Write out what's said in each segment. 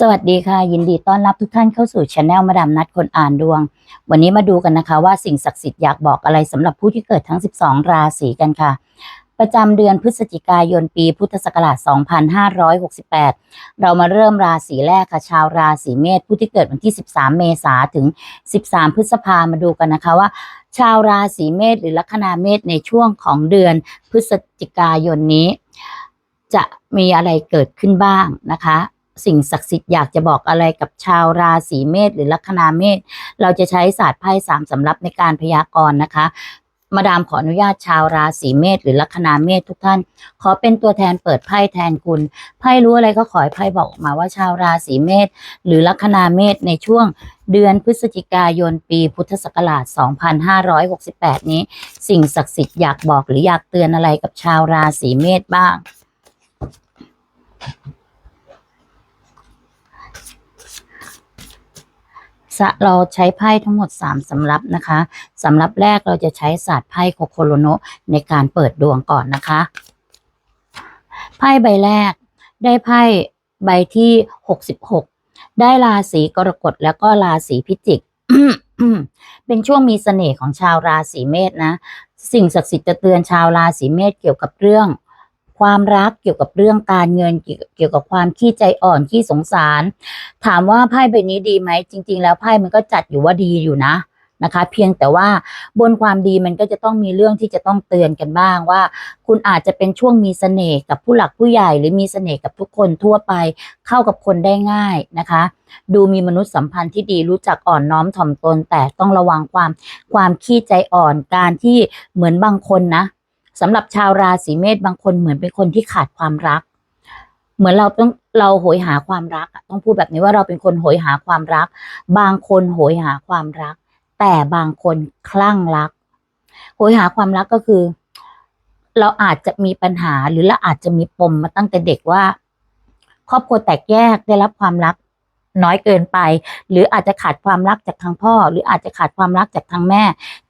สวัสดีค่ะ ยินดีต้อนรับทุกท่านเข้าสู่ช anel มาดามนัดคนอ่านดวง วันนี้มาดูกันนะคะว่าสิ่งศักดิ์สิทธิ์อยากบอกอะไรสำหรับผู้ที่เกิดทั้ง 12 ราศีกันค่ะ ประจำเดือนพฤศจิกายนปีพุทธศักราช 2568 เรามาเริ่มราศีแรกค่ะ ชาวราศีเมษผู้ที่เกิดวันที่ 13 เมษาถึง 13 พฤษภามาดูกันนะคะว่า ชาวราศีเมษหรือลัคนาเมษในช่วงของเดือนพฤศจิกายนนี้ จะมีอะไรเกิดขึ้นบ้างนะคะ สิ่งศักดิ์สิทธิ์อยากจะบอกอะไรกับชาวราศีเมษหรือลัคนาเมษเราจะใช้ศาสตร์ไพ่สามสำรับในการพยากรณ์นะคะ มาดามขออนุญาตชาวราศีเมษหรือลัคนาเมษทุกท่าน ขอเป็นตัวแทนเปิดไพ่แทนคุณไพ่รู้อะไรก็ขอให้ไพ่บอกออกมาว่าชาวราศีเมษหรือลัคนาเมษในช่วงเดือนพฤศจิกายนปีพุทธศักราช 2568 นี้ สิ่งศักดิ์สิทธิ์อยากบอกหรืออยากเตือนอะไรกับชาวราศีเมษบ้าง สะ เราใช้ไพ่ทั้งหมด 3 สำรับนะคะสำรับแรกเราจะใช้ศาสตร์ไพ่โคโคโรโนะในการเปิดดวงก่อนนะคะ ไพ่ใบแรก ได้ไพ่ใบที่ 66 ได้ราศีกรกฎแล้วก็ราศีพิจิก เป็นช่วงมีเสน่ห์ของชาวราศีเมษนะ สิ่งศักดิ์สิทธิ์จะเตือนชาวราศีเมษเกี่ยวกับเรื่อง ความรักเกี่ยวกับเรื่องการเงินเกี่ยวกับความขี้ใจอ่อนขี้สงสาร ถามว่าไพ่ใบนี้ดีไหมจริง ๆ แล้วไพ่มันก็จัดอยู่ว่าดีอยู่นะนะคะ เพียงแต่ว่าบนความดีมันก็จะต้องมีเรื่องที่จะต้องเตือนกันบ้างว่า คุณอาจจะเป็นช่วงมีเสน่ห์กับผู้หลักผู้ใหญ่ หรือมีเสน่ห์กับทุกคนทั่วไปเข้ากับคนได้ง่ายนะคะ ดูมีมนุษยสัมพันธ์ที่ดีรู้จักอ่อนน้อมถ่อมตน แต่ต้องระวังความความขี้ใจอ่อนการที่เหมือนบางคนนะ สำหรับชาวราศีเมษบางคนเหมือนเป็นคนที่ขาดความรัก เหมือนเราต้องเราโหยหาความรัก ต้องพูดแบบนี้ว่าเราเป็นคนโหยหาความรัก บางคนโหยหาความรัก แต่บางคนคลั่งรัก โหยหาความรักก็คือ เราอาจจะมีปัญหาหรือเราอาจจะมีปมมาตั้งแต่เด็กว่า ครอบครัวแตกแยกได้รับความรัก น้อยเกินไป หรืออาจจะขาดความรักจากทางพ่อ หรืออาจจะขาดความรักจากทางแม่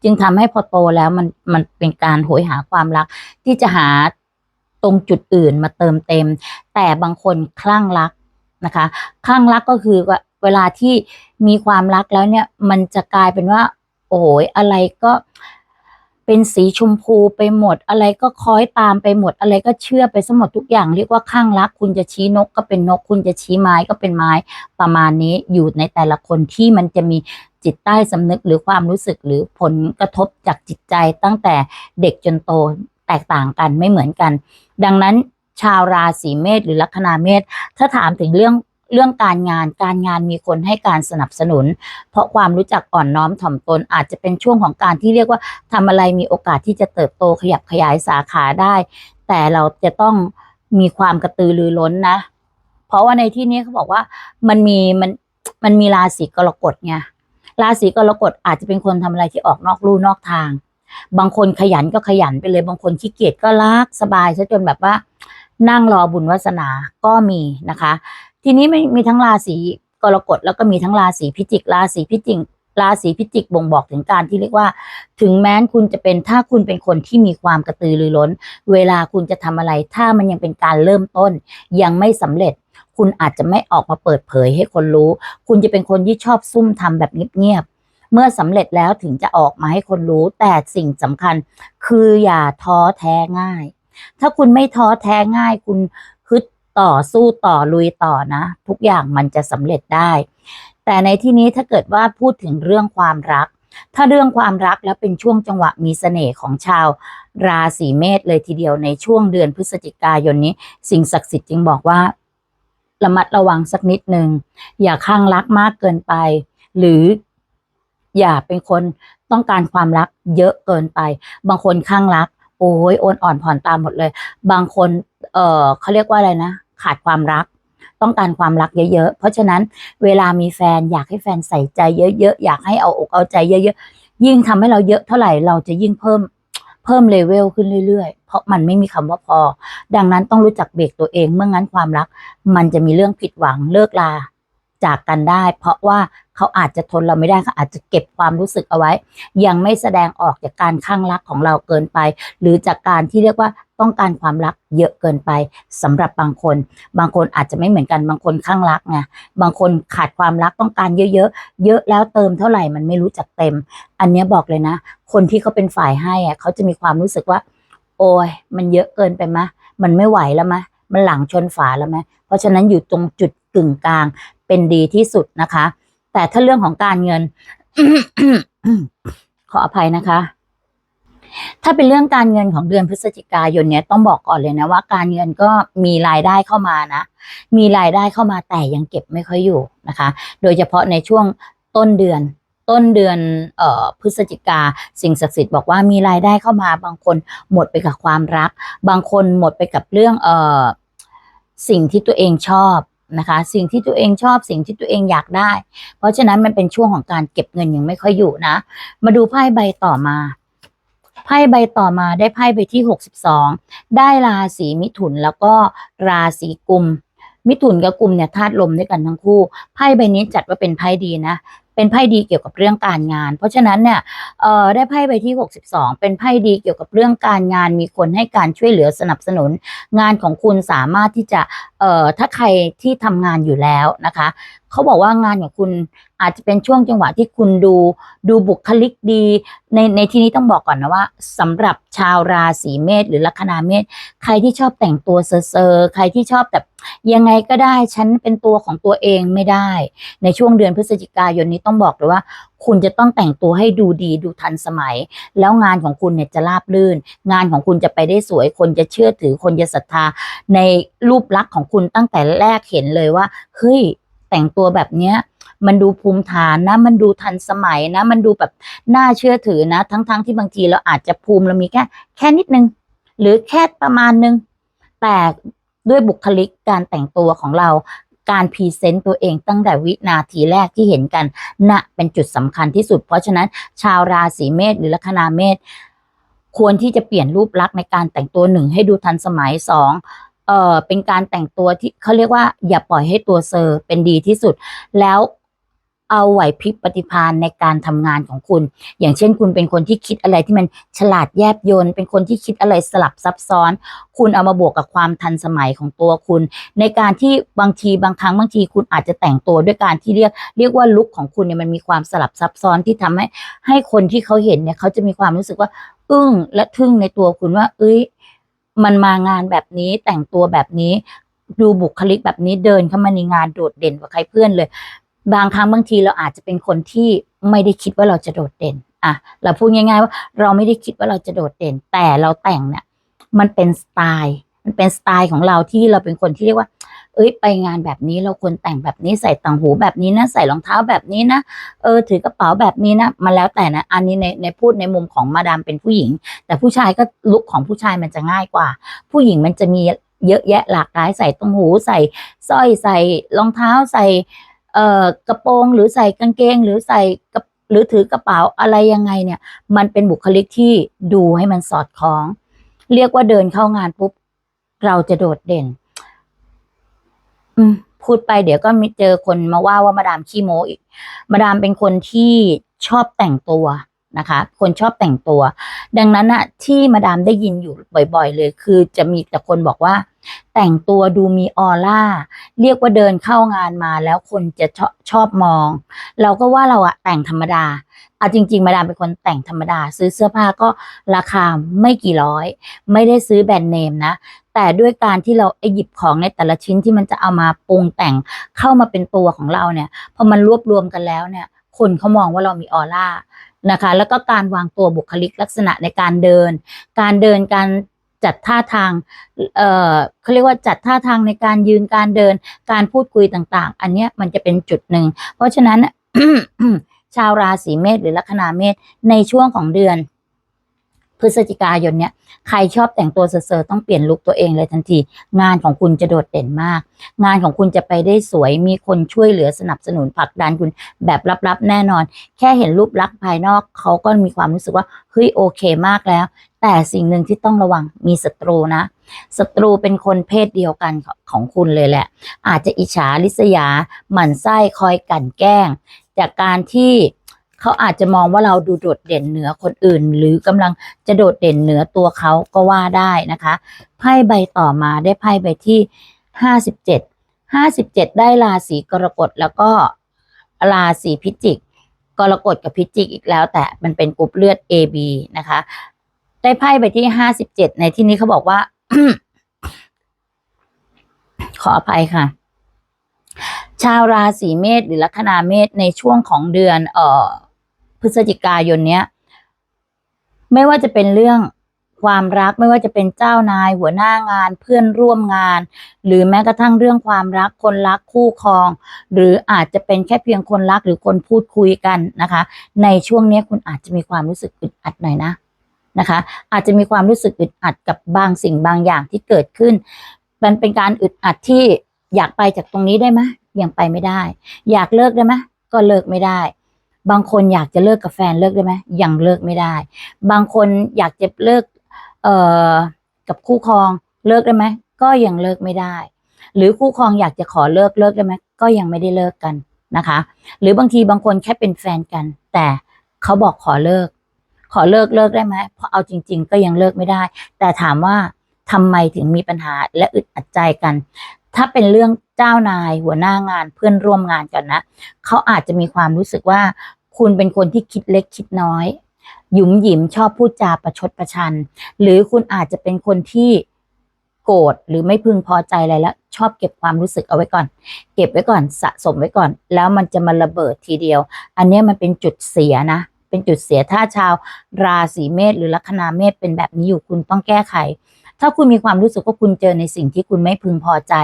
จึงทำให้พอโตแล้วมันมันเป็นการโหยหาความรัก ที่จะหาตรงจุดอื่นมาเติมเต็ม แต่บางคนคลั่งรักนะคะคลั่งรักก็คือว่าเวลาที่มีความรักแล้วเนี่ยมันจะกลายเป็นว่า โอ้ยอะไรก็ เป็นสีชมพูไปหมด อะไรก็คล้อยตามไปหมด อะไรก็เชื่อไปสมดทุกอย่างเรียกว่าข้างรัก คุณจะชี้นกก็เป็นนก คุณจะชี้ไม้ก็เป็นไม้ประมาณนี้อยู่ในแต่ละคนที่มันจะมีจิตใต้สำนึกหรือความรู้สึกหรือผลกระทบจากจิตใจตั้งแต่เด็กจนโตแตกต่างกันไม่เหมือนกัน ดังนั้นชาวราศีเมษหรือลัคนาเมษถ้าถามถึงเรื่อง เรื่องการงานการงานมีคนให้การสนับสนุน เพราะความรู้จักอ่อนน้อมถ่อมตนอาจจะเป็นช่วงของการที่เรียกว่าทำอะไรมีโอกาสที่จะเติบโตขยับขยายสาขาได้ แต่เราจะต้องมีความกระตือรือร้นนะ เพราะว่าในที่นี้เขาบอกว่ามันมีมันมันมีราศีกรกฎไงราศีกรกฎอาจจะเป็นคนทำอะไรที่ออกนอกลู่นอกทาง บางคนขยันก็ขยันไปเลย บางคนขี้เกียจก็ลากสบายซะจนแบบว่า นั่งรอบุญวาสนาก็มีนะคะ ทีนี้ไม่มีทั้งราศีกรกฎแล้วก็มีทั้งราศีพิจิกราศีพิจิกราศีพิจิกบ่งบอกถึงการที่เรียกว่า ถึงแม้นคุณจะเป็นถ้าคุณเป็นคนที่มีความกระตือรือร้น เวลาคุณจะทำอะไร ถ้ามันยังเป็นการเริ่มต้น ยังไม่สำเร็จ คุณอาจจะไม่ออกมาเปิดเผยให้คนรู้ คุณจะเป็นคนที่ชอบซุ่มทำแบบเงียบๆเมื่อสำเร็จแล้วถึงจะออกมาให้คนรู้ แต่สิ่งสำคัญ คืออย่าท้อแท้ง่าย ถ้าคุณไม่ท้อแท้ง่าย คุณ ต่อสู้ต่อลุยต่อนะ ทุกอย่างมันจะสำเร็จได้ แต่ในที่นี้ถ้าเกิดว่าพูดถึงเรื่องความรัก ถ้าเรื่องความรักแล้วเป็นช่วงจังหวะมีเสน่ห์ของชาว ราศีเมษเลยทีเดียวในช่วงเดือนพฤศจิกายนนี้ สิ่งศักดิ์สิทธิ์จึงบอกว่าระมัดระวังสักนิดหนึ่งอย่าข้างรักมากเกินไป หรืออย่าเป็นคนต้องการความรักเยอะเกินไป บางคนข้างรัก โอ้ยโอนอ่อนผ่อนตามหมดเลย บางคน เออเขาเรียกว่าอะไรนะ ขาดความรัก ต้องการความรักเยอะๆ เพราะฉะนั้นเวลามีแฟนอยากให้แฟนใส่ใจเยอะๆ อยากให้เอาอกเอาใจเยอะๆ ยิ่งทำให้เราเยอะเท่าไหร่เราจะยิ่งเพิ่มเพิ่มเลเวลขึ้นเรื่อยๆ เพราะมันไม่มีคำว่าพอ ดังนั้นต้องรู้จักเบรกตัวเองเมื่องั้นความรัก มันจะมีเรื่องผิดหวังเลิกลาจากกันได้ เพราะว่าเขาอาจจะทนเราไม่ได้เขาอาจจะเก็บความรู้สึกเอาไว้ ยังไม่แสดงออกจากการข้างรักของเราเกินไป หรือจากการที่เรียกว่า ต้องการความรักเยอะเกินไปสำหรับบางคน บางคนอาจจะไม่เหมือนกันบางคนข้างรักไงบางคนขาดความรักต้องการเยอะๆเยอะแล้วเติมเท่าไหร่มันไม่รู้จักเต็ม อันนี้บอกเลยนะ คนที่เขาเป็นฝ่ายให้อะเขาจะมีความรู้สึกว่า โอ้ยมันเยอะเกินไปมะ มันไม่ไหวแล้วมะ มันหลังชนฝาแล้วไหมเพราะฉะนั้นอยู่ตรงจุดกึ่งกลางเป็นดีที่สุดนะคะ แต่ถ้าเรื่องของการเงินขออภัยนะคะ ถ้าเป็นเรื่องการเงินของเดือนพฤศจิกายนเนี้ยต้องบอกก่อนเลยนะว่า การเงินก็มีรายได้เข้ามานะ มีรายได้เข้ามาแต่ยังเก็บไม่ค่อยอยู่นะคะ โดยเฉพาะในช่วงต้นเดือนต้นเดือนเอ่อพฤศจิกาสิ่งศักดิ์สิทธิ์บอกว่ามีรายได้เข้ามาบางคนหมดไปกับความรัก บางคนหมดไปกับเรื่องเอ่อสิ่งที่ตัวเองชอบนะคะ สิ่งที่ตัวเองชอบสิ่งที่ตัวเองอยากได้ เพราะฉะนั้นมันเป็นช่วงของการเก็บเงินยังไม่ค่อยอยู่นะ มาดูไพ่ใบต่อมา ไพ่ใบต่อมาได้ไพ่ใบที่ 62 ได้ราศีมิถุนแล้วก็ราศีกุม มิถุนกับกุมเนี่ยธาตุลมด้วยกันทั้งคู่ไพ่ใบนี้จัดว่าเป็นไพ่ดีนะเป็นไพ่ดีเกี่ยวกับเรื่องการงาน เพราะฉะนั้นเนี่ยเออได้ไพ่ใบที่ 62 เป็นไพ่ดีเกี่ยวกับเรื่องการงาน มีคนให้การช่วยเหลือสนับสนุน งานของคุณสามารถที่จะเออถ้าใครที่ทำงานอยู่แล้วนะคะเขาบอกว่างานของคุณอาจจะเป็นช่วงจังหวะที่คุณดูดูบุคลิกดี ในในที่นี้ต้องบอกก่อนนะว่าสำหรับชาวราศีเมษหรือลัคนาเมษใครที่ชอบแต่งตัวเซอร์ๆใครที่ชอบแบบยังไงก็ได้ฉันเป็นตัวของตัวเองไม่ได้ ในช่วงเดือนพฤศจิกายนนี้ต้องบอกเลยว่า คุณจะต้องแต่งตัวให้ดูดีดูทันสมัย แล้วงานของคุณเนี่ยจะราบรื่น งานของคุณจะไปได้สวย คนจะเชื่อถือคนจะศรัทธา ในรูปลักษณ์ของคุณตั้งแต่แรกเห็นเลยว่าเฮ้ย แต่งตัวแบบเนี้ยมันดูภูมิฐานนะ มันดูทันสมัยนะ มันดูแบบน่าเชื่อถือนะ ทั้งๆทที่บางทีเราอาจจะภูมิเรามีแค่แค่นิดนึง หรือแค่ประมาณนึง แต่ด้วยบุคลิกการแต่งตัวของเราการพรีเซนต์ตัวเองตั้งแต่วินาทีแรกที่เห็นกันน่ะเป็นจุดสำคัญที่สุด เพราะฉะนั้นชาวราศีเมษหรือลัคนาเมษควรที่จะเปลี่ยนรูปลักษณ์ในการแต่งตัวหนึ่งให้ดูทันสมัยสอง เออเป็นการแต่งตัวที่เขาเรียกว่า อย่าปล่อยให้ตัวเซอร์เป็นดีที่สุด แล้วเอาไหวพริบปฏิภาณในการทำงานของคุณ อย่างเช่นคุณเป็นคนที่คิดอะไรที่มันฉลาดแยบยลเป็นคนที่คิดอะไรสลับซับซ้อน คุณเอามาบวกกับความทันสมัยของตัวคุณ ในการที่บางทีบางครั้งบางทีคุณอาจจะแต่งตัวด้วยการที่เรียก เรียกว่าลุคของคุณเนี่ยมันมีความสลับซับซ้อนที่ทำให้ให้คนที่เขาเห็นเนี่ยเขาจะมีความรู้สึกว่า อึ้งและทึ่งในตัวคุณว่า เอ้ย มันมางานแบบนี้แต่งตัวแบบนี้ ดูบุคลิกแบบนี้เดินเข้ามาในงานโดดเด่นกว่าใครเพื่อนเลย บางครั้งบางทีเราอาจจะเป็นคนที่ไม่ได้คิดว่าเราจะโดดเด่น อะ เราพูดง่าย ๆ ว่าเราไม่ได้คิดว่าเราจะโดดเด่น แต่เราแต่งเนี่ย มันเป็นสไตล์ มันเป็นสไตล์ของเราที่เราเป็นคนที่เรียกว่า เอ้ยไปงานแบบนี้เราควรแต่งแบบนี้ใส่ต่างหูแบบนี้นะใส่รองเท้าแบบนี้นะเออถือกระเป๋าแบบนี้นะมาแล้วแต่นะ อันนี้ในในพูดในมุมของมาดามเป็นผู้หญิง แต่ผู้ชายก็ลุคของผู้ชายมันจะง่ายกว่า ผู้หญิงมันจะมีเยอะแยะหลากหลายใส่ตรงหูใส่สร้อยใส่รองเท้าใส่เอ่อกระโปรงหรือใส่กางเกงหรือใส่กระหรือถือกระเป๋าอะไรยังไงเนี่ย มันเป็นบุคลิกที่ดูให้มันสอดคล้อง เรียกว่าเดินเข้างานปุ๊บ เราจะโดดเด่น อืมพูดไปเดี๋ยวก็มีเจอคนมาว่าว่ามาดามขี้โมอีก มาดามเป็นคนที่ชอบแต่งตัวนะคะ คนชอบแต่งตัว ดังนั้นอะที่มาดามได้ยินอยู่บ่อย ๆ เลย คือจะมีแต่คนบอกว่า แต่งตัวดูมีออร่า เรียกว่าเดินเข้างานมาแล้วคนจะชอบชอบมอง เราก็ว่าเราอะแต่งธรรมดาอาจริง ๆ มาดามเป็นคนแต่งธรรมดา ซื้อเสื้อผ้าก็ราคาไม่กี่ร้อย ไม่ได้ซื้อแบรนด์เนมนะ แต่ด้วยการที่เราไอหยิบของในแต่ละชิ้นที่มันจะเอามาปรุงแต่งเข้ามาเป็นตัวของเราเนี่ยพอมันรวบรวมกันแล้วเนี่ยคนเขามองว่าเรามีออร่านะคะ แล้วก็การวางตัวบุคลิกลักษณะในการเดิน การเดินการจัดท่าทาง เอ่อเขาเรียกว่าจัดท่าทางในการยืนการเดิน การพูดคุยต่างๆ อันเนี้ยมันจะเป็นจุดหนึ่ง เพราะฉะนั้นชาวราศีเมษหรือลัคนาเมษในช่วงของเดือน พฤศจิกายนเนี่ยใครชอบแต่งตัวเซอร์ๆต้องเปลี่ยนลุคตัวเองเลยทันที งานของคุณจะโดดเด่นมาก งานของคุณจะไปได้สวยมีคนช่วยเหลือสนับสนุนผลักดันคุณแบบลับๆแน่นอน แค่เห็นรูปลักษณ์ภายนอกเขาก็มีความรู้สึกว่าเฮ้ยโอเคมากแล้ว แต่สิ่งหนึ่งที่ต้องระวังมีศัตรูนะศัตรูเป็นคนเพศเดียวกันของคุณเลยแหละ อาจจะอิจฉาริษยาหมั่นไส้คอยกั่นแกล้ง จากการที่ เขาอาจจะมองว่าเราดูโดดเด่นเหนือคนอื่น หรือกำลังจะโดดเด่นเหนือตัวเขาก็ว่าได้นะคะไพ่ใบต่อมาได้ไพ่ใบที่ห้าสิบเจ็ดห้าสิบเจ็ดได้ราศีกรกฎแล้วก็ราศีพิจิกกรกฎกับพิจิกอีกแล้ว แต่มันเป็นกรุ๊ปเลือด AB นะคะ ได้ไพ่ใบที่ห้าสิบเจ็ดในที่นี้เขาบอกว่า ขออภัยค่ะ ชาวราศีเมษหรือลัคนาเมษในช่วงของเดือน เอ่อ พฤศจิกายนเนี้ย ไม่ว่าจะเป็นเรื่องความรักไม่ว่าจะเป็นเจ้านายหัวหน้างานเพื่อนร่วมงาน หรือแม้กระทั่งเรื่องความรักคนรักคู่ครอง หรืออาจจะเป็นแค่เพียงคนรักหรือคนพูดคุยกันนะคะ ในช่วงนี้คุณอาจจะมีความรู้สึกอึดอัดหน่อยนะนะคะ อาจจะมีความรู้สึกอึดอัดกับบางสิ่งบางอย่างที่เกิดขึ้น มันเป็นการอึดอัดที่อยากไปจากตรงนี้ได้ไหมยังไปไม่ได้ อยากเลิกได้ไหมก็เลิกไม่ได้ บางคนอยากจะเลิกกับแฟนเลิกได้ไหมยังเลิกไม่ได้ บางคนอยากจะเลิกเอ่อกับคู่ครองเลิกได้ไหมก็ยังเลิกไม่ได้ หรือคู่ครองอยากจะขอเลิกเลิกได้ไหมก็ยังไม่ได้เลิกกันนะคะ หรือบางทีบางคนแค่เป็นแฟนกัน แต่เขาบอกขอเลิก ขอเลิกเลิกได้ไหมพราะเอาจริง ๆ ก็ยังเลิกไม่ได้ แต่ถามว่าทำไมถึงมีปัญหาและอึดอัดใจกัน ถ้าเป็นเรื่องเจ้านายหัวหน้างานเพื่อนร่วมงานกันนะเขาอาจจะมีความรู้สึกว่า คุณเป็นคนที่คิดเล็กคิดน้อย หยุมหยิมชอบพูดจาประชดประชัน หรือคุณอาจจะเป็นคนที่โกรธหรือไม่พึงพอใจอะไรแล้ว ชอบเก็บความรู้สึกเอาไว้ก่อน เก็บไว้ก่อนสะสมไว้ก่อน แล้วมันจะมาระเบิดทีเดียว อันนี้มันเป็นจุดเสียนะ เป็นจุดเสียถ้าชาวราศีเมษหรือลัคนาเมษเป็นแบบนี้อยู่คุณต้องแก้ไข ถ้าคุณมีความรู้สึกว่าคุณเจอในสิ่งที่คุณไม่พึงพอใจ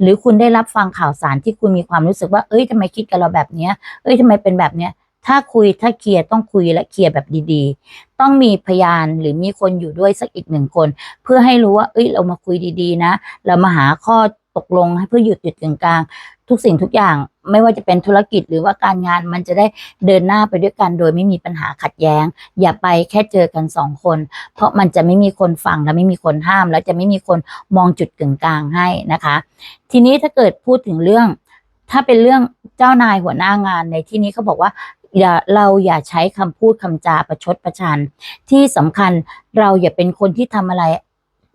หรือคุณได้รับฟังข่าวสารที่คุณมีความรู้สึกว่า เอ้ยทำไมคิดกับเราแบบเนี้ย เอ้ยทำไมเป็นแบบเนี้ย ถ้าคุยถ้าเคลียร์ต้องคุยและเคลียร์แบบดีๆ ต้องมีพยานหรือมีคนอยู่ด้วยสักอีกหนึ่งคน เพื่อให้รู้ว่า เอ้ยเรามาคุยดีๆ นะ เรามาหาข้อตกลงให้เพื่อหยุดหยุดกึ่งกลางทุกสิ่งทุกอย่างไม่ว่าจะเป็นธุรกิจหรือว่าการงานมันจะได้เดินหน้าไปด้วยกันโดยไม่มีปัญหาขัดแย้ง อย่าไปแค่เจอกันสองคน เพราะมันจะไม่มีคนฟังและไม่มีคนห้าม แล้วจะไม่มีคนมองจุดกึ่งกลางให้นะคะ ทีนี้ถ้าเกิดพูดถึงเรื่อง ถ้าเป็นเรื่องเจ้านายหัวหน้างานในที่นี้เขาบอกว่า อย่าเราอย่าใช้คำพูดคำจาประชดประชัน ที่สำคัญเราอย่าเป็นคนที่ทำอะไร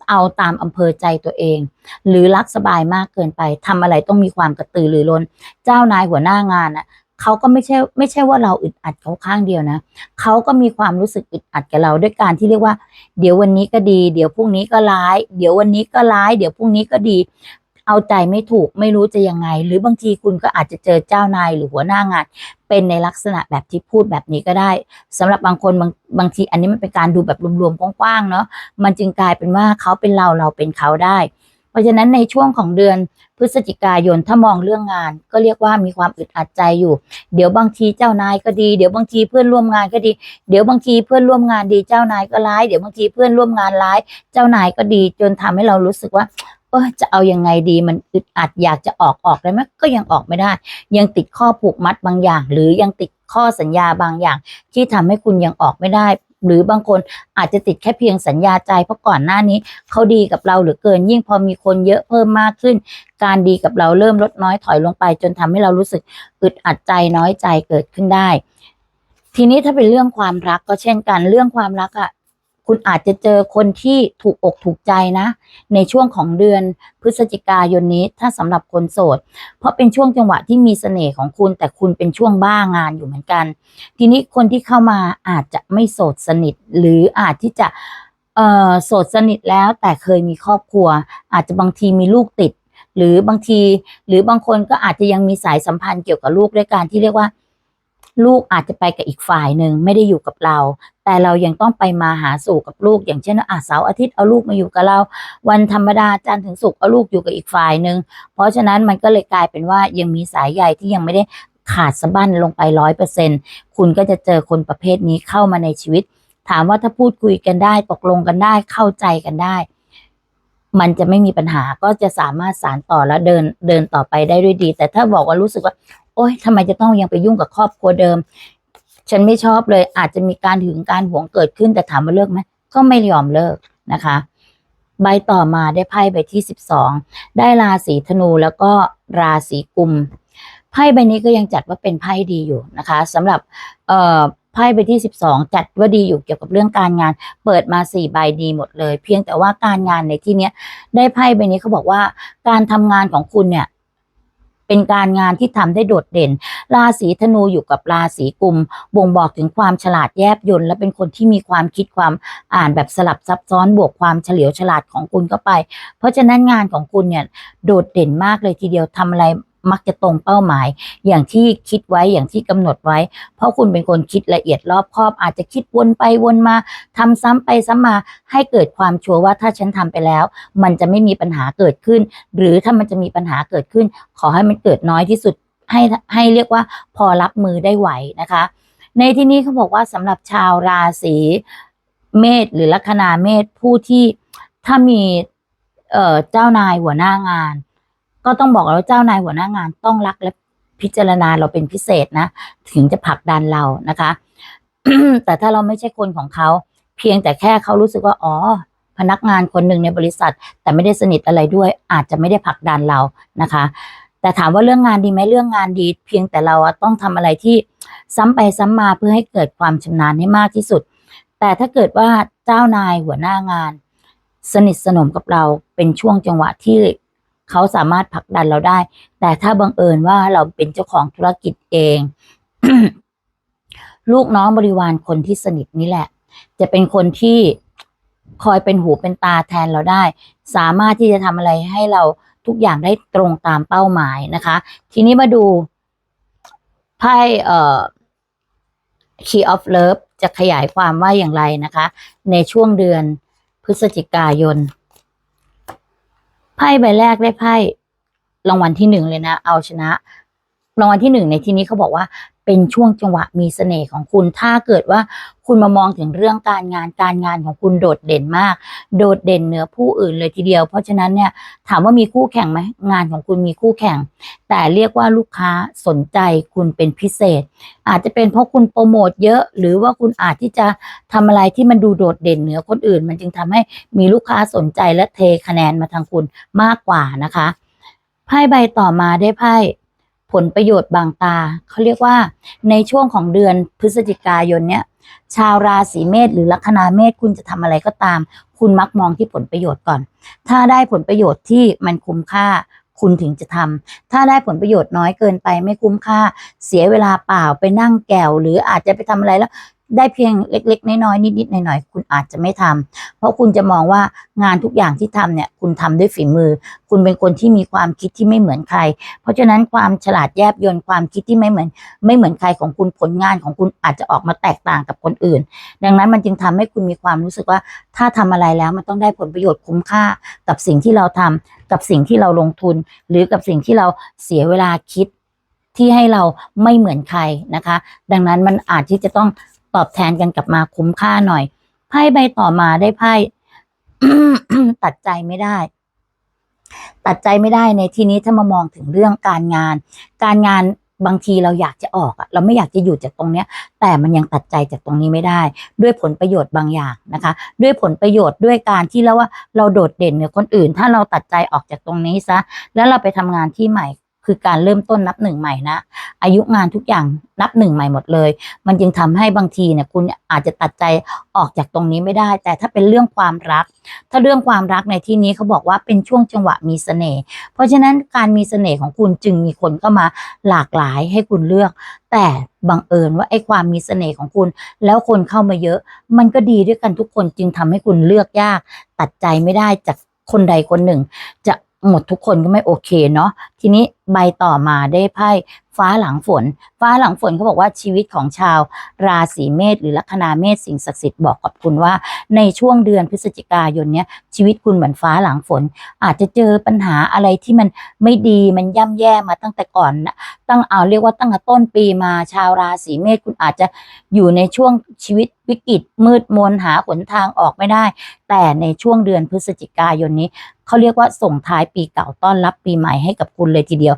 เอาตามอำเภอใจตัวเอง หรือรักสบายมากเกินไปทำอะไรต้องมีความกระตือรือร้น เจ้านายหัวหน้างานอะเขาก็ไม่ใช่ไม่ใช่ว่าเราอึดอัดเขาข้างเดียวนะเขาก็มีความรู้สึกอึดอัดกับเราด้วยการที่เรียกว่า เดี๋ยววันนี้ก็ดี เดี๋ยวพรุ่งนี้ก็ร้าย เดี๋ยววันนี้ก็ร้าย เดี๋ยวพรุ่งนี้ก็ดี เอาใจไม่ถูกไม่รู้จะยังไง หรือบางทีคุณก็อาจจะเจอเจ้านายหรือหัวหน้างาน เป็นในลักษณะแบบที่พูดแบบนี้ก็ได้สำหรับบางคนบางบางทีอันนี้มันเป็นการดูแบบรวมๆกว้างๆเนาะมันจึงกลายเป็นว่าเขาเป็นเราเราเป็นเขาได้ เพราะฉะนั้นในช่วงของเดือนพฤศจิกายนถ้ามองเรื่องงาน ก็เรียกว่ามีความอึดอัดใจอยู่ เดี๋ยวบางทีเจ้านายก็ดีเดี๋ยวบางทีเพื่อนร่วมงานก็ดี เดี๋ยวบางทีเพื่อนร่วมงานดีเจ้านายก็ร้าย เดี๋ยวบางทีเพื่อนร่วมงานร้าย เจ้านายก็ดีจนทำให้เรารู้สึกว่า เออจะเอายังไงดีมันอึดอัดอยากจะออกออกได้ไหมก็ยังออกไม่ได้ ยังติดข้อผูกมัดบางอย่าง หรือยังติดข้อสัญญาบางอย่าง ที่ทำให้คุณยังออกไม่ได้ หรือบางคนอาจจะติดแค่เพียงสัญญาใจ เพราะก่อนหน้านี้เขาดีกับเราหลือเกิน ยิ่งพอมีคนเยอะเพิ่มมากขึ้น การดีกับเราเริ่มลดน้อยถอยลงไป จนทำให้เรารู้สึกอึดอัดใจน้อยใจเกิดขึ้นได้ทีนี้ถ้าเป็นเรื่องความรักก็เช่นกันเรื่องความรักอะ่ะ คุณอาจจะเจอคนที่ถูกอกถูกใจนะ ในช่วงของเดือนพฤศจิกายนนี้ถ้าสำหรับคนโสด เพราะเป็นช่วงจังหวะที่มีเสน่ห์ของคุณ แต่คุณเป็นช่วงบ้างานอยู่เหมือนกัน ทีนี้คนที่เข้ามาอาจจะไม่โสดสนิท หรืออาจที่จะเอ่อโสดสนิทแล้วแต่เคยมีครอบครัว อาจจะบางทีมีลูกติด หรือบางที หรือบางคนก็อาจจะยังมีสายสัมพันธ์เกี่ยวกับลูกด้วยการที่เรียกว่า ลูกอาจจะไปกับอีกฝ่ายหนึ่งไม่ได้อยู่กับเรา แต่เรายังต้องไปมาหาสู่กับลูก อย่างเช่นว่าเสาร์อาทิตย์เอาลูกมาอยู่กับเรา วันธรรมดาจันทร์ถึงศุกร์เอาลูกอยู่กับอีกฝ่ายหนึ่งเพราะฉะนั้นมันก็เลยกลายเป็นว่ายังมีสายใยที่ยังไม่ได้ขาดสะบั้นลงไปร้อยเปอร์เซ็นคุณก็จะเจอคนประเภทนี้เข้ามาในชีวิต ถามว่าถ้าพูดคุยกันได้ตกลงกันได้เข้าใจกันได้ มันจะไม่มีปัญหาก็จะสามารถสานต่อและเดินเดินต่อไปได้ด้วยดี แต่ถ้าบอกว่ารู้สึกว่า โอ๊ยทำไมจะต้องยังไปยุ่งกับครอบครัวเดิม ฉันไม่ชอบเลย อาจจะมีการหึงการหวงเกิดขึ้นแต่ถามว่าเลิกไหมก็ไม่ยอมเลิกนะคะ ใบต่อมาได้ไพ่ใบที่สิบสองได้ราศีธนูแล้วก็ราศีกุมไพ่ใบนี้ก็ยังจัดว่าเป็นไพ่ดีอยู่นะคะสำหรับเอ่อไพ่ใบที่12จัดว่าดีอยู่เกี่ยวกับเรื่องการงาน เปิดมา4ใบดีหมดเลย เพียงแต่ว่าการงานในที่เนี้ยได้ไพ่ใบนี้เขาบอกว่าการทำงานของคุณเนี่ย เป็นการงานที่ทำได้โดดเด่น ราศีธนูอยู่กับราศีกุม บ่งบอกถึงความฉลาดแยบยลและเป็นคนที่มีความคิดความอ่านแบบสลับซับซ้อนบวกความเฉลียวฉลาดของคุณเข้าไป เพราะฉะนั้นงานของคุณเนี่ยโดดเด่นมากเลยทีเดียวทำอะไร มักจะตรงเป้าหมาย อย่างที่คิดไว้อย่างที่กำหนดไว้ เพราะคุณเป็นคนคิดละเอียดรอบคอบอาจจะคิดวนไปวนมาทำซ้ำไปซ้ำมาให้เกิดความชัวร์ว่าถ้าฉันทำไปแล้ว มันจะไม่มีปัญหาเกิดขึ้น หรือถ้ามันจะมีปัญหาเกิดขึ้น ขอให้มันเกิดน้อยที่สุดให้ให้เรียกว่าพอรับมือได้ไหวนะคะ ในที่นี้เขาบอกว่าสำหรับชาวราศีเมษหรือลัคนาเมษผู้ที่ถ้ามีเอ่อเจ้านายหัวหน้างาน ก็ต้องบอกแล้วาเจ้านายหัวหน้างานต้องรักและพิจารณาเราเป็นพิเศษนะ ถึงจะผลักดันเรานะคะ แต่ถ้าเราไม่ใช่คนของเขา เพียงแต่แค่เขารู้สึกว่าอ๋อพนักงานคนหนึ่งในบริษัท แต่ไม่ได้สนิทอะไรด้วย อาจจะไม่ได้ผลักดันเรานะคะ แต่ถามว่าเรื่องงานดีไหมเรื่องงานดี เพียงแต่เราต้องทำอะไรที่ซ้ำไปซ้ำมาเพื่อให้เกิดความชำนาญให้มากที่สุด แต่ถ้าเกิดว่าเจ้านายหัวหน้างาน สนิทสนมกับเราเป็นช่วงจังหวะที่ เขาสามารถผลักดันเราได้ แต่ถ้าบังเอิญว่าเราเป็นเจ้าของธุรกิจเอง ลูกน้องบริวารคนที่สนิทนี่แหละ จะเป็นคนที่คอยเป็นหูเป็นตาแทนเราได้ สามารถที่จะทำอะไรให้เราทุกอย่างได้ตรงตามเป้าหมายนะคะ ทีนี้มาดูไพ่เอ่อ Key of Love จะขยายความว่าอย่างไรนะคะ ในช่วงเดือนพฤศจิกายน ไพ่ใบแรกได้ไพ่รางวัลที่หนึ่งเลยนะ เอาชนะ รางวัลที่หนึ่งในที่นี้เขาบอกว่า เป็นช่วงจังหวะมีเสน่ห์ของคุณ ถ้าเกิดว่าคุณมามองถึงเรื่องการงานการงานของคุณโดดเด่นมาก โดดเด่นเหนือผู้อื่นเลยทีเดียว เพราะฉะนั้นเนี่ยถามว่ามีคู่แข่งไหมงานของคุณมีคู่แข่ง แต่เรียกว่าลูกค้าสนใจคุณเป็นพิเศษ อาจจะเป็นเพราะคุณโปรโมทเยอะ หรือว่าคุณอาจที่จะทำอะไรที่มันดูโดดเด่นเหนือคนอื่น มันจึงทำให้มีลูกค้าสนใจและเทคะแนนมาทางคุณมากกว่านะคะไพ่ใบต่อมาได้ไพ่ ผลประโยชน์บางตา เขาเรียกว่าในช่วงของเดือนพฤศจิกายนเนี้ยชาวราศีเมษหรือลัคนาเมษคุณจะทำอะไรก็ตาม คุณมักมองที่ผลประโยชน์ก่อน ถ้าได้ผลประโยชน์ที่มันคุ้มค่าคุณถึงจะทำถ้าได้ผลประโยชน์น้อยเกินไปไม่คุ้มค่า เสียเวลาเปล่าไปนั่งแกวหรืออาจจะไปทำอะไรแล้ว ได้เพียงเล็ก ๆ น้อยๆนิดๆหน่อยๆคุณอาจจะไม่ทำเพราะคุณจะมองว่างานทุกอย่างที่ทำเนี่ยคุณทำด้วยฝีมือ คุณเป็นคนที่มีความคิดที่ไม่เหมือนใคร เพราะฉะนั้นความฉลาดแยบยลความคิดที่ไม่เหมือน ไม่เหมือนใครของคุณผลงานของคุณอาจจะออกมาแตกต่างกับคนอื่น ดังนั้นมันจึงทำให้คุณมีความรู้สึกว่า ถ้าทำอะไรแล้วมันต้องได้ผลประโยชน์คุ้มค่ากับสิ่งที่เราทำกับสิ่งที่เราลงทุน หรือกับสิ่งที่เราเสียเวลาคิดที่ให้เราไม่เหมือนใครนะคะ ดังนั้นมันอาจที่จะต้อง ตอบแทนกันกลับมาคุ้มค่าหน่อย ไพ่ใบต่อมาได้ไพ่ตัดใจไม่ได้ ตัดใจไม่ได้ในที่นี้ถ้ามามองถึงเรื่องการงาน การงานบางทีเราอยากจะออกอะเราไม่อยากจะอยู่จากตรงเนี้ย แต่มันยังตัดใจจากตรงนี้ไม่ได้ ด้วยผลประโยชน์บางอย่างนะคะ ด้วยผลประโยชน์ด้วยการที่เราว่าเราโดดเด่นเหนือคนอื่น ถ้าเราตัดใจออกจากตรงนี้ซะ แล้วเราไปทำงานที่ใหม่ คือการเริ่มต้นนับหนึ่งใหม่นะ อายุงานทุกอย่างนับหนึ่งใหม่หมดเลย มันจึงทำให้บางทีเนี่ยคุณอาจจะตัดใจออกจากตรงนี้ไม่ได้ แต่ถ้าเป็นเรื่องความรัก ถ้าเรื่องความรักในที่นี้เขาบอกว่าเป็นช่วงจังหวะมีเสน่ห์เพราะฉะนั้นการมีเสน่ห์ของคุณจึงมีคนเข้ามาหลากหลายให้คุณเลือก แต่บังเอิญว่าไอ้ความมีเสน่ห์ของคุณ แล้วคนเข้ามาเยอะ มันก็ดีด้วยกันทุกคนจึงทำให้คุณเลือกยาก ตัดใจไม่ได้จากคนใดคนหนึ่ง จะหมดทุกคนก็ไม่โอเคเนาะทีนี้ ใบต่อมาได้ไพ่ฟ้าหลังฝน ฟ้าหลังฝนเขาบอกว่าชีวิตของชาวราศีเมษหรือลัคนาเมษสิ่งศักดิ์สิทธิ์บอกกับคุณว่า ในช่วงเดือนพฤศจิกายนเนี้ยชีวิตคุณเหมือนฟ้าหลังฝน อาจจะเจอปัญหาอะไรที่มันไม่ดีมันย่ำแย่มาตั้งแต่ก่อนนะตั้งเอาเรียกว่าตั้งแต่ต้นปีมาชาวราศีเมษคุณอาจจะอยู่ในช่วงชีวิตวิกฤตมืดมนหาหนทางออกไม่ได้ แต่ในช่วงเดือนพฤศจิกายนนี้เขาเรียกว่าส่งท้ายปีเก่าต้อนรับปีใหม่ให้กับคุณเลยทีเดียว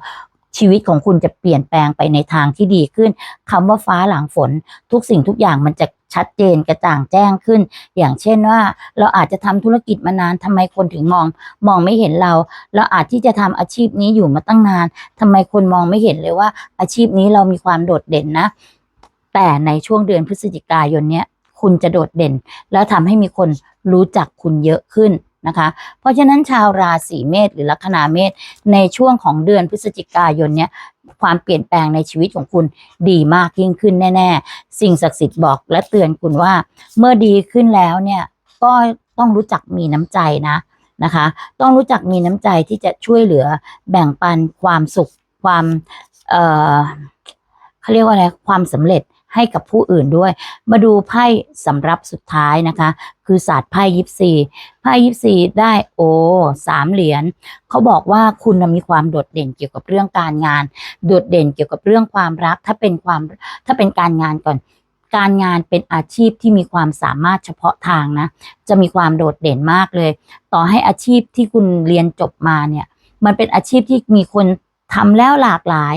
ชีวิตของคุณจะเปลี่ยนแปลงไปในทางที่ดีขึ้นคำว่าฟ้าหลังฝน ทุกสิ่งทุกอย่างมันจะชัดเจนกระจ่างแจ้งขึ้น อย่างเช่นว่าเราอาจจะทำธุรกิจมานานทำไมคนถึงมอง มองไม่เห็นเรา เราอาจที่จะทำอาชีพนี้อยู่มาตั้งนานทำไมคนมองไม่เห็นเลยว่า อาชีพนี้เรามีความโดดเด่นนะ แต่ในช่วงเดือนพฤศจิกายนเนี้ยคุณจะโดดเด่น แล้วทำให้มีคนรู้จักคุณเยอะขึ้น นะคะ เพราะฉะนั้นชาวราศีเมษหรือลัคนาเมษในช่วงของเดือนพฤศจิกายนเนี้ยความเปลี่ยนแปลงในชีวิตของคุณดีมากยิ่งขึ้นแน่ ๆ สิ่งศักดิ์สิทธิ์บอกและเตือนคุณว่า เมื่อดีขึ้นแล้วเนี่ยก็ต้องรู้จักมีน้ำใจนะนะคะ ต้องรู้จักมีน้ำใจที่จะช่วยเหลือแบ่งปันความสุขความเอ่อเขาเรียกว่าอะไรความสำเร็จ ให้กับผู้อื่นด้วย มาดูไพ่สำรับสุดท้ายนะคะ คือศาสตร์ไพ่ยิปซีไพ่ยิปซีได้โอสามเหรียญเขาบอกว่าคุณมีความโดดเด่นเกี่ยวกับเรื่องการงาน โดดเด่นเกี่ยวกับเรื่องความรัก ถ้าเป็นความถ้าเป็นการงานก่อนการงานเป็นอาชีพที่มีความสามารถเฉพาะทางนะ จะมีความโดดเด่นมากเลย ต่อให้อาชีพที่คุณเรียนจบมาเนี่ย มันเป็นอาชีพที่มีคนทำแล้วหลากหลาย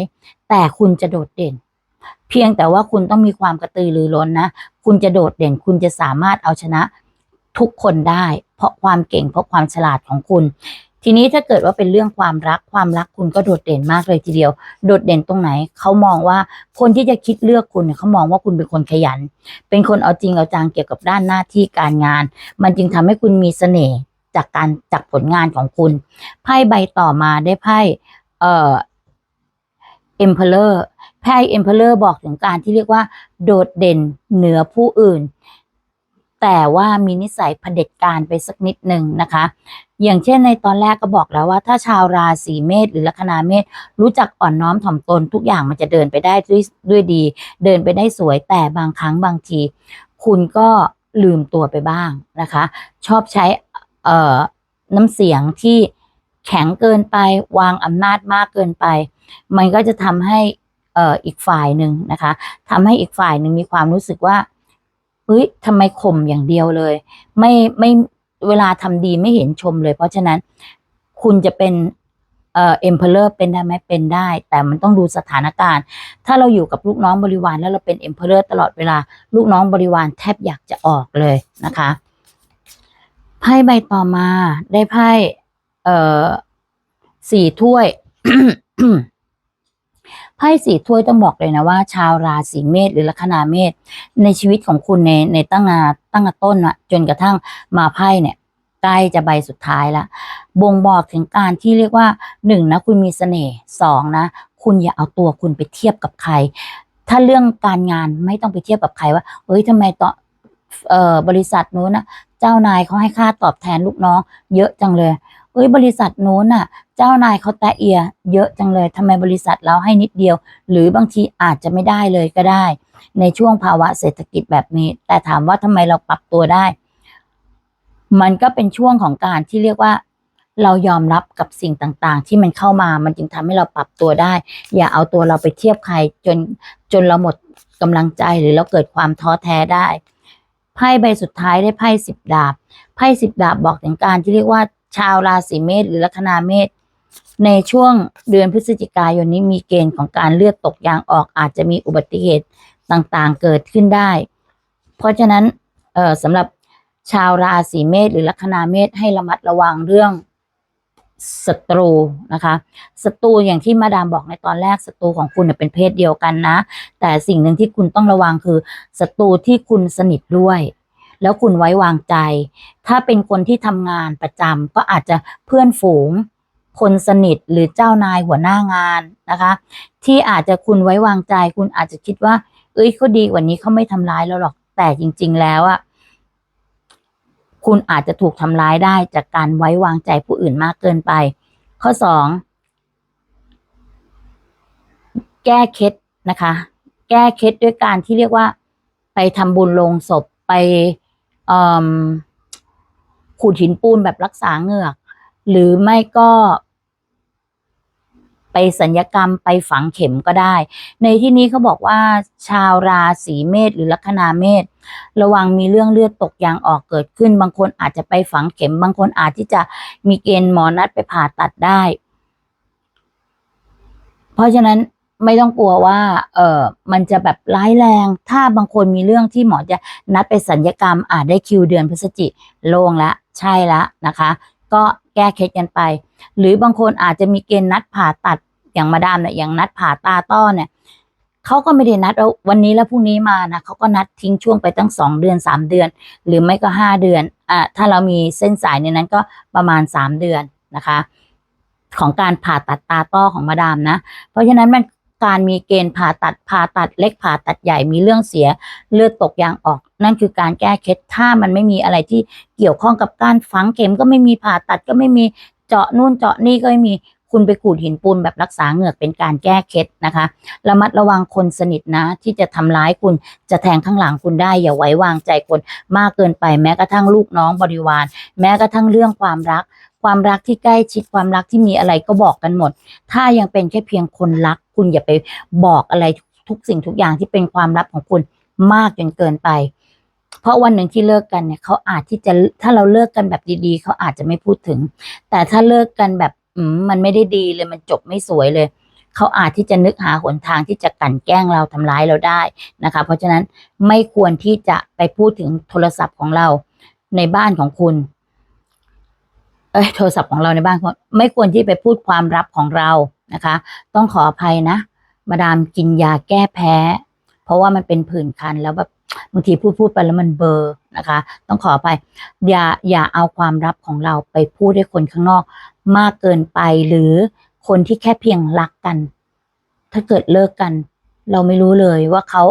แต่คุณจะโดดเด่น เพียงแต่ว่าคุณต้องมีความกระตือรือร้นนะ คุณจะโดดเด่นคุณจะสามารถเอาชนะทุกคนได้ เพราะความเก่งเพราะความฉลาดของคุณ ทีนี้ถ้าเกิดว่าเป็นเรื่องความรักความรักคุณก็โดดเด่นมากเลยทีเดียว โดดเด่นตรงไหนเขามองว่าคนที่จะคิดเลือกคุณเขามองว่าคุณเป็นคนขยัน เป็นคนเอาจริงเอาจังเกี่ยวกับด้านหน้าที่การงาน มันจึงทำให้คุณมีเสน่ห์จากการจากผลงานของคุณไพ่ใบต่อมาได้ไพ่เอ่อ Emperor ไพ่ Emperor บอกถึงการที่เรียกว่า โดดเด่นเหนือผู้อื่น แต่ว่ามีนิสัยเผด็จการไปสักนิดหนึ่งนะคะ อย่างเช่นในตอนแรกก็บอกแล้วว่า ถ้าชาวราศีเมษหรือลัคนาเมษรู้จักอ่อนน้อมถ่อมตนทุกอย่างมันจะเดินไปได้ด้วยด้วยดี เดินไปได้สวยแต่บางครั้งบางที คุณก็ลืมตัวไปบ้างนะคะ ชอบใช้เอ่อน้ำเสียงที่แข็งเกินไปวางอำนาจมากเกินไป มันก็จะทำให้ อ่ออีกฝ่ายหนึ่งนะคะทำให้อีกฝ่ายหนึ่งมีความรู้สึกว่าเฮ้ยทำไมข่มอย่างเดียวเลย ไม่ไม่เวลาทำดีไม่เห็นชมเลย เพราะฉะนั้นคุณจะเป็นเอ่อเอ็มเพลอร์เป็นได้ไหมเป็นได้ แต่มันต้องดูสถานการณ์ ถ้าเราอยู่กับลูกน้องบริวารแล้วเราเป็นเอ็มเพลอร์ตลอดเวลา ลูกน้องบริวารแทบอยากจะออกเลยนะคะไพ่ใบต่อมาได้ไพ่เอ่อสี่ถ้วย ไพ่สี่ถ้วยต้องบอกเลยนะว่า ชาวราศีเมษหรือลัคนาเมษในชีวิตของคุณในในตั้งงาตั้งแต่ต้นอะจนกระทั่งมาไพ่เนี่ยใกล้จะใบสุดท้ายละบ่งบอกถึงการที่เรียกว่าหนึ่งนะคุณมีเสน่ห์สองนะ คุณอย่าเอาตัวคุณไปเทียบกับใคร ถ้าเรื่องการงานไม่ต้องไปเทียบกับใครว่าเฮ้ยทำไมต่อเอ่อบริษัทนู้นนะเจ้านายเขาให้ค่าตอบแทนลูกน้อง เยอะจังเลย เอ้ยบริษัทโน้นน่ะ เจ้านายเขาแตะเอีย เยอะจังเลยทำไมบริษัทเราให้นิดเดียว หรือบางทีอาจจะไม่ได้เลยก็ได้ ในช่วงภาวะเศรษฐกิจแบบนี้ แต่ถามว่าทำไมเราปรับตัวได้ มันก็เป็นช่วงของการที่เรียกว่า เรายอมรับกับสิ่งต่างๆ ที่มันเข้ามามันจึงทำให้เราปรับตัวได้ อย่าเอาตัวเราไปเทียบใครจนจนเราหมดกำลังใจหรือเราเกิดความท้อแท้ได้ไพ่ใบสุดท้ายได้ไพ่สิบดาบไพ่สิบดาบบอกถึงการที่เรียกว่า ชาวราศีเมษหรือลัคนาเมษในช่วงเดือนพฤศจิกายนนี้มีเกณฑ์ของการเลือดตกยางออกอาจจะมีอุบัติเหตุต่างๆเกิดขึ้นได้ เพราะฉะนั้นเออสำหรับชาวราศีเมษหรือลัคนาเมษให้ระมัดระวังเรื่องศัตรูนะคะศัตรูอย่างที่มาดามบอกในตอนแรกศัตรูของคุณเป็นเพศเดียวกันนะ แต่สิ่งหนึ่งที่คุณต้องระวังคือศัตรูที่คุณสนิทด้วย แล้วคุณไว้วางใจ ถ้าเป็นคนที่ทำงานประจำก็อาจจะเพื่อนฝูง คนสนิทหรือเจ้านายหัวหน้างานนะคะ ที่อาจจะคุณไว้วางใจ คุณอาจจะคิดว่า เอ้ยเขาดีกว่านี้เขาไม่ทำร้ายเราหรอกแต่จริง ๆ แล้วอะคุณอาจจะถูกทำร้ายได้จากการไว้วางใจผู้อื่นมากเกินไป ข้อสองแก้เคล็ดนะคะ แก้เคล็ดด้วยการที่เรียกว่า ไปทำบุญลงศพไป ขูดหินปูนแบบรักษาเหงือก หรือไม่ก็ ไปสัญญกรรมไปฝังเข็มก็ได้ ในที่นี้เขาบอกว่า ชาวราศีเมษหรือลัคนาเมษระวังมีเรื่องเลือดตกยางออกเกิดขึ้น บางคนอาจจะไปฝังเข็ม บางคนอาจที่จะมีเกณฑ์หมอนัดไปผ่าตัดได้ เพราะฉะนั้น ไม่ต้องกลัวว่า เออมันจะแบบร้ายแรง ถ้าบางคนมีเรื่องที่หมอจะนัดไปสัญญกรรมอาจได้คิวเดือนพฤศจิโล่งละ ใช่ละนะคะ ก็แก้เคล็ดกันไป หรือบางคนอาจจะมีเกณฑ์นัดผ่าตัดอย่างมาดามเนี่ยอย่างนัดผ่าตาต้อเนี่ยเขาก็ไม่ได้นัดว่าวันนี้แล้วพรุ่งนี้มานะเขาก็นัดทิ้งช่วงไปตั้งสองเดือนสามเดือน หรือไม่ก็ห้าเดือนอ่าถ้าเรามีเส้นสายในนั้นก็ประมาณสามเดือนนะคะ ของการผ่าตัดตาต้อของมาดามนะ เพราะฉะนั้นมัน การมีเกณฑ์ผ่าตัดผ่าตัดเล็กผ่าตัดใหญ่มีเรื่องเสียเลือดตกยางออก นั่นคือการแก้เคล็ดถ้ามันไม่มีอะไรที่เกี่ยวข้องกับการฝังเข็มก็ไม่มีผ่าตัดก็ไม่มีเจาะนู่นเจาะนี่ก็ไม่มีคุณไปขูดหินปูนแบบรักษาเหงือกเป็นการแก้เคล็ดนะคะระมัดระวังคนสนิทนะ ที่จะทำร้ายคุณจะแทงข้างหลังคุณได้ อย่าไว้วางใจคนมากเกินไปแม้กระทั่งลูกน้องบริวาร แม้กระทั่งเรื่องความรัก ความรักที่ใกล้ชิดความรักที่มีอะไรก็บอกกันหมด ถ้ายังเป็นแค่เพียงคนรัก คุณอย่าไปบอกอะไรทุกสิ่งทุกอย่างที่เป็นความลับของคุณมากจนเกินไป เพราะวันหนึ่งที่เลิกกันเนี่ยเขาอาจที่จะถ้าเราเลิกกันแบบดีๆเขาอาจจะไม่พูดถึง แต่ถ้าเลิกกันแบบมันไม่ได้ดีเลยมันจบไม่สวยเลยเขาอาจที่จะนึกหาหนทางที่จะกลั่นแกล้งเราทำร้ายเราได้นะคะ เพราะฉะนั้นไม่ควรที่จะไปพูดถึงโทรศัพท์ของเราในบ้านของคุณ โทรศัพท์ของเราในบ้านคุณไม่ควรที่ไปพูดความลับของเรานะคะ ต้องขออภัยนะ มาดามกินยาแก้แพ้ เพราะว่ามันเป็นผื่นคันแล้วแบบบางทีพูดพูดไปแล้วมันเบอร์นะคะ ต้องขออภัยอย่าอย่าเอาความลับของเราไปพูดให้คนข้างนอก มากเกินไปหรือคนที่แค่เพียงรักกัน ถ้าเกิดเลิกกัน เราไม่รู้เลยว่าเขา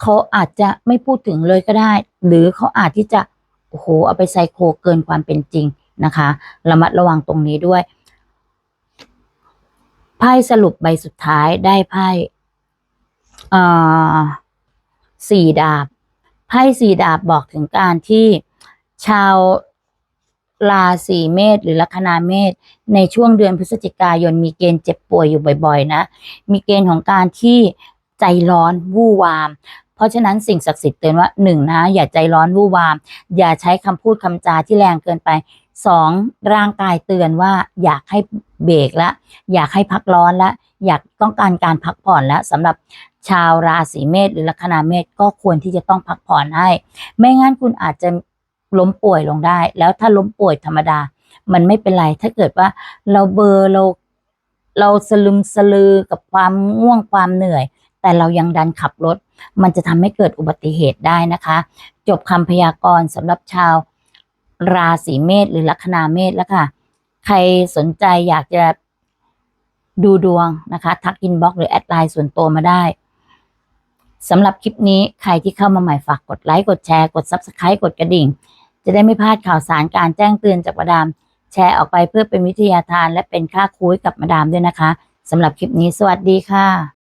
เขาอาจจะไม่พูดถึงเลยก็ได้ หรือเขาอาจที่จะโอ้โหเอาไปไซโคเกินความเป็นจริง นะคะ ระมัดระวังตรงนี้ด้วยไพ่สรุปใบสุดท้ายได้ไพ่สี่ดาบไพ่สี่ดาบบอกถึงการที่ชาวราศีเมษหรือลัคนาเมษในช่วงเดือนพฤศจิกายนมีเกณฑ์เจ็บป่วยอยู่บ่อย ๆ นะ มีเกณฑ์ของการที่ใจร้อนวู่วาม เพราะฉะนั้นสิ่งศักดิ์สิทธิ์เตือนว่าหนึ่งนะ อย่าใจร้อนวู่วาม อย่าใช้คำพูดคำจาที่แรงเกินไป สองร่างกายเตือนว่าอยากให้เบรกละ อยากให้พักร้อนและ อยากต้องการการพักผ่อนแล้วสำหรับชาวราศีเมษหรือลัคนาเมษก็ควรที่จะต้องพักผ่อนให้ ไม่งั้นคุณอาจจะล้มป่วยลงได้ แล้วถ้าล้มป่วยธรรมดา มันไม่เป็นไร ถ้าเกิดว่าเราเบอร์เราเราสลึมสลือกับความง่วงความเหนื่อย แต่เรายังดันขับรถ มันจะทำให้เกิดอุบัติเหตุได้นะคะ จบคำพยากรณ์สำหรับชาว ราศีเมษหรือลัคนาเมษแล้วค่ะ ใครสนใจอยากจะดูดวงนะคะ ทักอินบ็อกหรือแอดไลน์ส่วนตัวมาได้สำหรับคลิปนี้ใครที่เข้ามาใหม่ฝากกดไลค์กดแชร์กด Subscribe กดกระดิ่ง จะได้ไม่พลาดข่าวสารการแจ้งเตือนจากมาดาม แชร์ออกไปเพื่อเป็นวิทยาทาน และเป็นค่าคุ้ยกับมาดามด้วยนะคะสำหรับคลิปนี้สวัสดีค่ะ